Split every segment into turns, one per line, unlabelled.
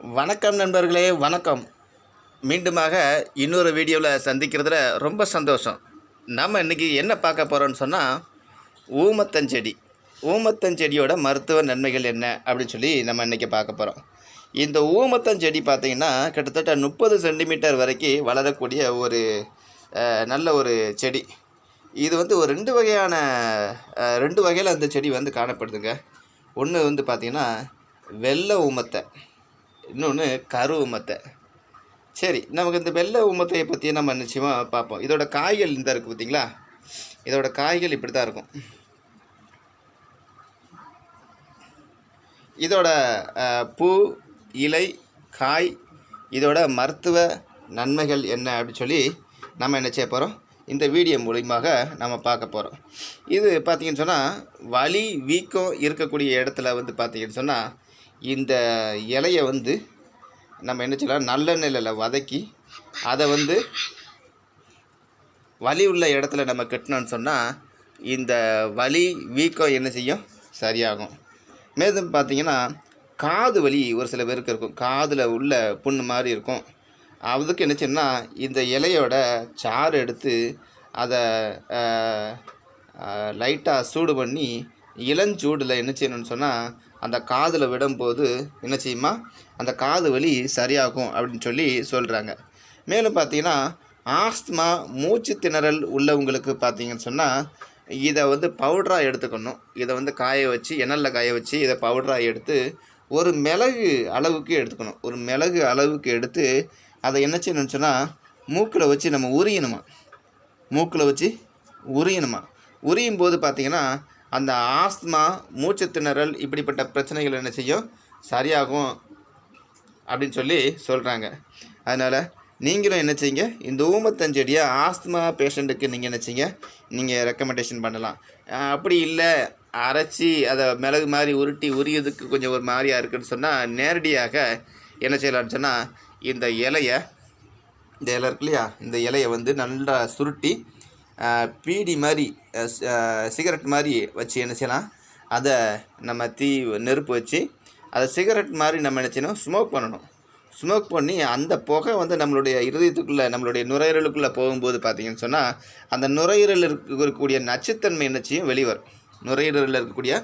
வணக்கம் நண்பர்களே வணக்கம். மீண்டுமாக இன்னொரு வீடியோவில் சந்திக்கிறதுல ரொம்ப சந்தோஷம். நம்ம இன்றைக்கி என்ன பார்க்க போகிறோம்னு சொன்னால் ஊமத்தஞ்செடி ஊமத்தஞ்செடியோட மருத்துவ நன்மைகள் என்ன அப்படின்னு சொல்லி நம்ம இன்றைக்கி பார்க்க போகிறோம் இந்த ஊமத்தஞ்செடி பார்த்திங்கன்னா கிட்டத்தட்ட முப்பது சென்டிமீட்டர் வரைக்கும் வளரக்கூடிய ஒரு நல்ல ஒரு செடி. இது வந்து ஒரு ரெண்டு வகையான ரெண்டு வகையில் அந்த செடி வந்து காணப்படுதுங்க. ஒன்று வந்து பார்த்திங்கன்னா வெள்ளை ஊமத்தை இன்னொன்று கரு உமத்தை. சரி நமக்கு இந்த வெள்ளை உமத்தையை பற்றி நம்ம நிச்சயமாக பார்ப்போம். இதோட காய்கள் இந்த இருக்குது பார்த்தீங்களா இதோட காய்கள் இப்படி தான் இருக்கும். இதோட பூ இலை காய் இதோட மருத்துவ நன்மைகள் என்ன அப்படின்னு சொல்லி நம்ம என்ன செய்ய போகிறோம் இந்த வீடியோ மூலியமாக நம்ம பார்க்க போகிறோம் இது பார்த்தீங்கன்னு சொன்னால் வலி வீக்கம் இருக்கக்கூடிய இடத்துல வந்து பார்த்திங்கன்னு சொன்னால் இந்த இலையை வந்து நம்ம என்ன செய்யலாம் நல்லெண்ணெயில் வதக்கி அதை வந்து வலி உள்ள இடத்துல நம்ம கட்டினோன்னு சொன்னால் இந்த வலி வீக்கம் என்ன செய்யும்? சரியாகும். மேலும் பார்த்தீங்கன்னா காது வலி ஒரு சில பேருக்கு இருக்கும். காதில் உள்ள புண்ணு மாதிரி இருக்கும். அதுக்கு என்ன செய்யணும்னா இந்த இலையோட சாறு எடுத்து அதை லைட்டாக சூடு பண்ணி இளஞ்சூடில் என்ன செய்யணும்னு சொன்னால் அந்த காதில் விடும்போது என்ன செய்யுமா? அந்த காது வலி சரியாகும் அப்படின்னு சொல்லி சொல்கிறாங்க மேலும் பார்த்தீங்கன்னா ஆஸ்துமா மூச்சு திணறல் உள்ளவங்களுக்கு பார்த்தீங்கன்னு சொன்னால் இதை வந்து பவுடராக எடுத்துக்கணும். இதை வந்து காய வச்சு எண்ணெயில் காய வச்சு இதை பவுடராக எடுத்து ஒரு மிளகு அளவுக்கு எடுத்துக்கணும். ஒரு மிளகு அளவுக்கு எடுத்து அதை என்ன செய்யணும்னு சொன்னால் மூக்கில் வச்சு நம்ம உரியணுமா? மூக்கில் வச்சு உரியணுமா? உரியும் போது பார்த்தீங்கன்னா அந்த ஆஸ்துமா மூச்சு திணறல் இப்படிப்பட்ட பிரச்சனைகள் என்ன செய்யும்? சரியாகும் அப்படின்னு சொல்லி சொல்கிறாங்க அதனால் நீங்களும் என்ன செய்யுங்க? இந்த ஊமத்தஞ்செடியை ஆஸ்துமா பேஷண்ட்டுக்கு நீங்கள் என்ன செய்யுங்க? நீங்கள் ரெக்கமெண்டேஷன் பண்ணலாம். அப்படி இல்லை அரைச்சி அதை மிளகு மாதிரி உருட்டி உரியதுக்கு கொஞ்சம் ஒரு மாதிரியாக இருக்குன்னு சொன்னால் நேரடியாக என்ன செய்யலாம்னு சொன்னால் இந்த இலையை இந்த இலை இருக்கு இல்லையா? இந்த இலையை வந்து நல்லா சுருட்டி பீடி மாதிரி சிகரெட் மாதிரி வச்சு என்ன செய்யலாம்? அதை நம்ம தீ நெருப்பு வச்சு அதை சிகரெட் மாதிரி நம்ம என்ன செய்யணும்? ஸ்மோக் பண்ணணும். ஸ்மோக் பண்ணி அந்த புகை வந்து நம்மளுடைய இருதயத்துக்குள்ளே நம்மளுடைய நுரையீரலுக்குள்ளே போகும்போது பார்த்திங்கன்னு சொன்னால் அந்த நுரையீரலில் இருக்கக்கூடிய நச்சுத்தன்மை என்ன செய்யும்? வெளிவரும் நுரையீரலில் இருக்கக்கூடிய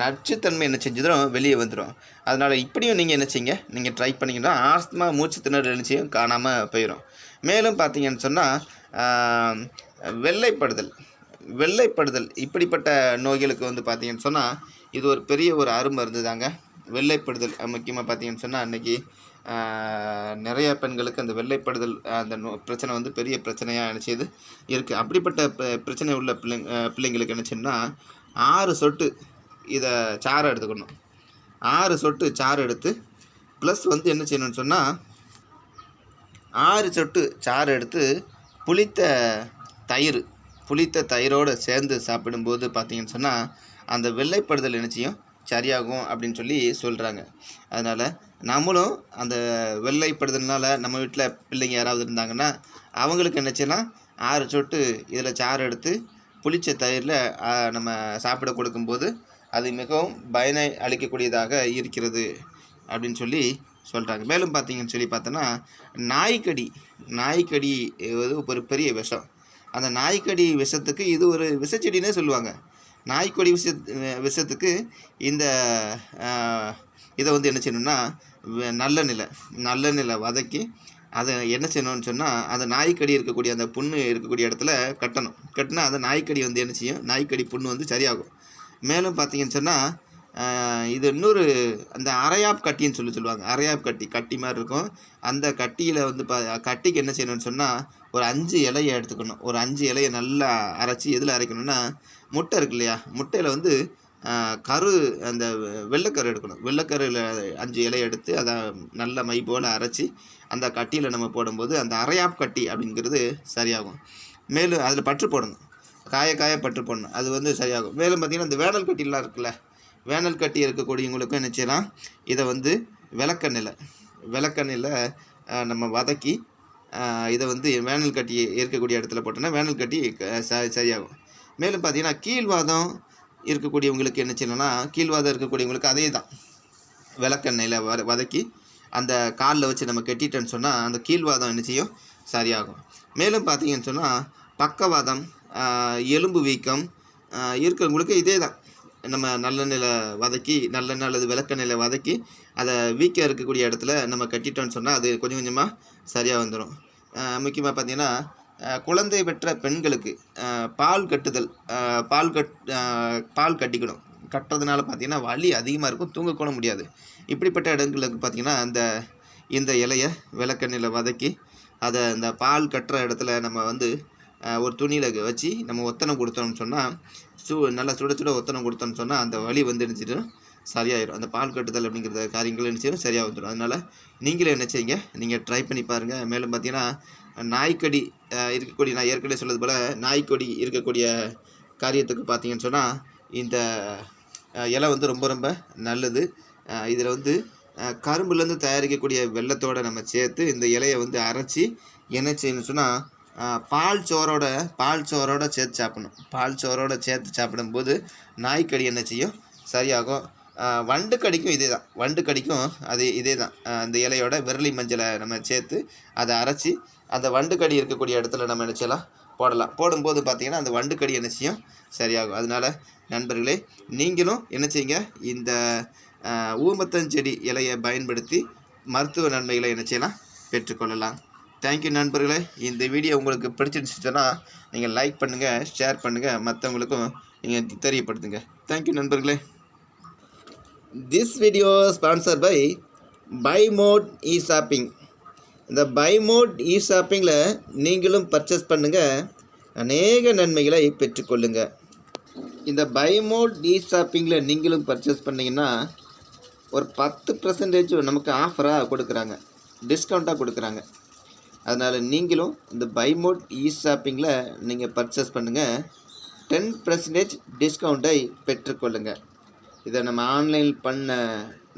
நச்சுத்தன்மை என்ன செஞ்சிடும்? வெளியே வந்துடும். அதனால் இப்படியும் நீங்கள் என்ன செய்யுங்க? நீங்கள் ட்ரை பண்ணிங்கன்னா ஆஸ்துமா மூச்சு திணறல் என்ன செய்யும்? காணாமல் போயிடும் மேலும் பார்த்தீங்கன்னு சொன்னால் வெள்ளைப்படுதல். வெள்ளைப்படுதல். இப்படிப்பட்ட நோய்களுக்கு வந்து பார்த்தீங்கன்னு சொன்னால் இது ஒரு பெரிய ஒரு அருமருந்து தாங்க வெள்ளைப்படுதல் முக்கியமாக பார்த்தீங்கன்னு சொன்னால் அன்றைக்கி நிறைய பெண்களுக்கு அந்த வெள்ளைப்படுதல் அந்த நோ பிரச்சனை வந்து பெரிய பிரச்சனையாக நினச்சது இருக்குது அப்படிப்பட்ட ப- பிரச்சனை உள்ள பிள்ளைங்க பிள்ளைங்களுக்கு என்ன ஆறு சொட்டு இதை சாறு எடுத்துக்கணும். ஆறு சொட்டு சாறு எடுத்து ப்ளஸ் வந்து என்ன செய்யணும்னு சொன்னால் ஆறு சொட்டு சாறு எடுத்து புளித்த தயிர் புளித்த தயிரோடு சேர்ந்து சாப்பிடும்போது பார்த்தீங்கன்னு சொன்னால் அந்த வெள்ளைப்படுதல் நிச்சயம் சரியாகும் அப்படின்னு சொல்லி சொல்கிறாங்க அதனால் நம்மளும் அந்த வெள்ளைப்படுதல்னால நம்ம வீட்டில் பிள்ளைங்க யாராவது இருந்தாங்கன்னா அவங்களுக்கு என்ன ஆறு சொட்டு இதில் சாறு எடுத்து புளிச்ச தயிரில் நம்ம சாப்பிட கொடுக்கும்போது அது மிகவும் பயனை அளிக்கக்கூடியதாக இருக்கிறது அப்படின்னு சொல்லி சொல்கிறாங்க மேலும் பார்த்தீங்கன்னு சொல்லி பார்த்தோன்னா நாய்க்கடி நாய்க்கடி ஒரு பெரிய விஷம். அந்த நாய்க்கடி விஷத்துக்கு இது ஒரு விஷச்செடினே சொல்லுவாங்க. நாய்க்கடி விஷ விஷத்துக்கு இந்த இதை வந்து என்ன செய்யணும்னா நிலை நல்ல நிலை வதக்கி அதை என்ன செய்யணும்னு சொன்னால் அந்த நாய்க்கடி இருக்கக்கூடிய அந்த புண்ணு இருக்கக்கூடிய இடத்துல கட்டணும். கட்டினா அந்த நாய்க்கடி வந்து என்ன செய்யும்? நாய்க்கடி புண்ணு வந்து சரியாகும். மேலும் பார்த்தீங்கன்னு சொன்னால் இது இன்னொரு அந்த அரையாப் கட்டின்னு சொல்லி சொல்லுவாங்க. அரையாப் கட்டி கட்டி மாதிரி இருக்கும். அந்த கட்டியில் வந்து பா கட்டிக்கு என்ன செய்யணும்னு சொன்னால் ஒரு அஞ்சு இலையை எடுத்துக்கணும். ஒரு அஞ்சு இலையை நல்லா அரைச்சி எதில் அரைக்கணும்னா முட்டை இருக்கு இல்லையா? முட்டையில் வந்து கரு அந்த வெ- வெள்ளைக்கரு எடுக்கணும். வெள்ளைக்கருவில் அஞ்சு இலையை எடுத்து அதை நல்ல மை போல் அரைச்சி அந்த கட்டியில் நம்ம போடும்போது அந்த அரையாப் கட்டி அப்படிங்கிறது சரியாகும். மேலும் அதில் பற்று போடணும். காய காய பற்று போடணும். அது வந்து சரியாகும். மேலும் பார்த்திங்கன்னா இந்த வேடல் கட்டிலாம் இருக்குல்ல வேனல் கட்டி இருக்கக்கூடியவங்களுக்கும் என்ன செய்யலாம்? இதை வந்து விளக்கண்ணில் விளக்கண்ணில் நம்ம வதக்கி இதை வந்து வேனல் கட்டி இருக்கக்கூடிய இடத்துல போட்டோன்னா வேனல் கட்டி க- ச- சரியாகும். மேலும் பார்த்தீங்கன்னா கீழ்வாதம் இருக்கக்கூடியவங்களுக்கு என்ன செய்யணும்னா கீழ்வாதம் இருக்கக்கூடியவங்களுக்கு அதே தான். விளக்கெண்ணெயில் வ வதக்கி அந்த காலில் வச்சு நம்ம கட்டிட்டோன்னு சொன்னால் அந்த கீழ்வாதம் என்ன செய்யும்? சரியாகும். மேலும் பார்த்தீங்கன்னு சொன்னால் பக்கவாதம் எலும்பு வீக்கம் இருக்கிறவங்களுக்கு இதே தான். நம்ம நல்லெண்ணெயில் வதக்கி நல்லெண்ணெய் அல்லது விளக்கெண்ணெயில் வதக்கி அதை வீக்காக இருக்கக்கூடிய இடத்துல நம்ம கட்டிட்டோம்னு சொன்னால் அது கொஞ்சம் கொஞ்சமாக சரியாக வந்துடும் முக்கியமாக பார்த்தீங்கன்னா குழந்தை பெற்ற பெண்களுக்கு பால் கட்டுதல் பால் கட் பால் கட்டிக்கணும். கட்டுறதுனால பார்த்தீங்கன்னா வலி அதிகமாக இருக்கும் தூங்கக்கூட முடியாது. இப்படிப்பட்ட இடங்களுக்கு பார்த்தீங்கன்னா அந்த இந்த இலையை விளக்கெண்ணில் வதக்கி அதை இந்த பால் கட்டுற இடத்துல நம்ம வந்து ஒரு துணியில் வச்சு நம்ம ஒத்தனை கொடுத்தோம்னு சொன்னால் சூ நல்லா சுட சுட ஒத்தனை கொடுத்தோம்னு சொன்னால் அந்த வலி வந்து நினச்சிட்டு சரியாயிடும் அந்த பால் கட்டுதல் அப்படிங்கிற காரியங்கள் என்ன செய்யும்? சரியாக வந்துடும் அதனால் நீங்களே என்ன செய்யுங்க? நீங்கள் ட்ரை பண்ணி பாருங்கள் மேலும் பார்த்தீங்கன்னா நாய்க்கடி இருக்கக்கூடிய நான் ஏற்கனவே சொன்னது போல் நாய்க்கொடி இருக்கக்கூடிய காரியத்துக்கு பார்த்தீங்கன்னு சொன்னால் இந்த இலை வந்து ரொம்ப ரொம்ப நல்லது. இதில் வந்து கரும்புலேருந்து தயாரிக்கக்கூடிய வெள்ளத்தோடு நம்ம சேர்த்து இந்த இலையை வந்து அரைச்சி என்ன செய்யணும்னு சொன்னால் பால் சோறோட பால் சோறோட சேர்த்து சாப்பிடணும். பால் சோறோட சேர்த்து சாப்பிடும்போது நாய்க்கடி என்ன செய்யும்? சரியாகும். வண்டு கடிக்கும் இதே தான் வண்டு கடிக்கும் அது இதே தான் அந்த இலையோட விரலி மஞ்சளை நம்ம சேர்த்து அதை அரைச்சி அந்த வண்டு கடி இருக்கக்கூடிய இடத்துல நம்ம என்ன செய்யலாம்? போடலாம். போடும்போது பார்த்திங்கன்னா அந்த வண்டு கடி என்ன செய்யும்? சரியாகும். அதனால் நண்பர்களே நீங்களும் என்ன செய்யுங்க? இந்த ஊமத்தஞ்செடி இலையை பயன்படுத்தி மருத்துவ நன்மைகளை என்ன செய்யலாம்? பெற்றுக்கொள்ளலாம். தேங்க்யூ நண்பர்களே. இந்த வீடியோ உங்களுக்கு பிடிச்சிருந்துச்சுன்னா நீங்கள் லைக் பண்ணுங்கள் ஷேர் பண்ணுங்கள் மற்றவங்களுக்கும் நீங்கள் தெரியப்படுத்துங்க. தேங்க்யூ நண்பர்களே. This video sponsor by buy mode e shopping இந்த பை மோட் இ ஷாப்பிங்கில் நீங்களும் பர்ச்சேஸ் பண்ணுங்கள் அநேக நன்மைகளை பெற்றுக்கொள்ளுங்கள் இந்த பை மோட் இ ஷாப்பிங்கில் நீங்களும் பர்ச்சேஸ் பண்ணிங்கன்னா ஒரு பத்து பர்சன்டேஜ் நமக்கு ஆஃபராக கொடுக்குறாங்க. டிஸ்கவுண்ட்டாக கொடுக்குறாங்க. அதனால் நீங்களும் இந்த பை மோட் இ ஷாப்பிங்கில் நீங்கள் பர்ச்சேஸ் பண்ணுங்கள் டென் பர்சன்டேஜ் டிஸ்கவுண்ட்டை பெற்றுக்கொள்ளுங்கள் இதை நம்ம ஆன்லைன் பண்ண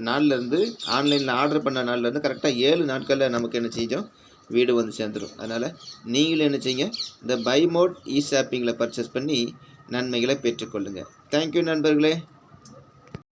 நாள்லேருந்து ஆன்லைனில் ஆர்டர் பண்ண நாள்லேருந்து கரெக்டாக ஏழு நாட்களில் நமக்கு என்ன செஞ்சோம் வீடு வந்து சேர்ந்துடும் அதனால் நீங்களும் என்ன செய்யுங்க? இந்த பை மோட் இ ஷாப்பிங்கில் பர்ச்சேஸ் பண்ணி நன்மைகளை பெற்றுக்கொள்ளுங்கள் தேங்க்யூ நண்பர்களே.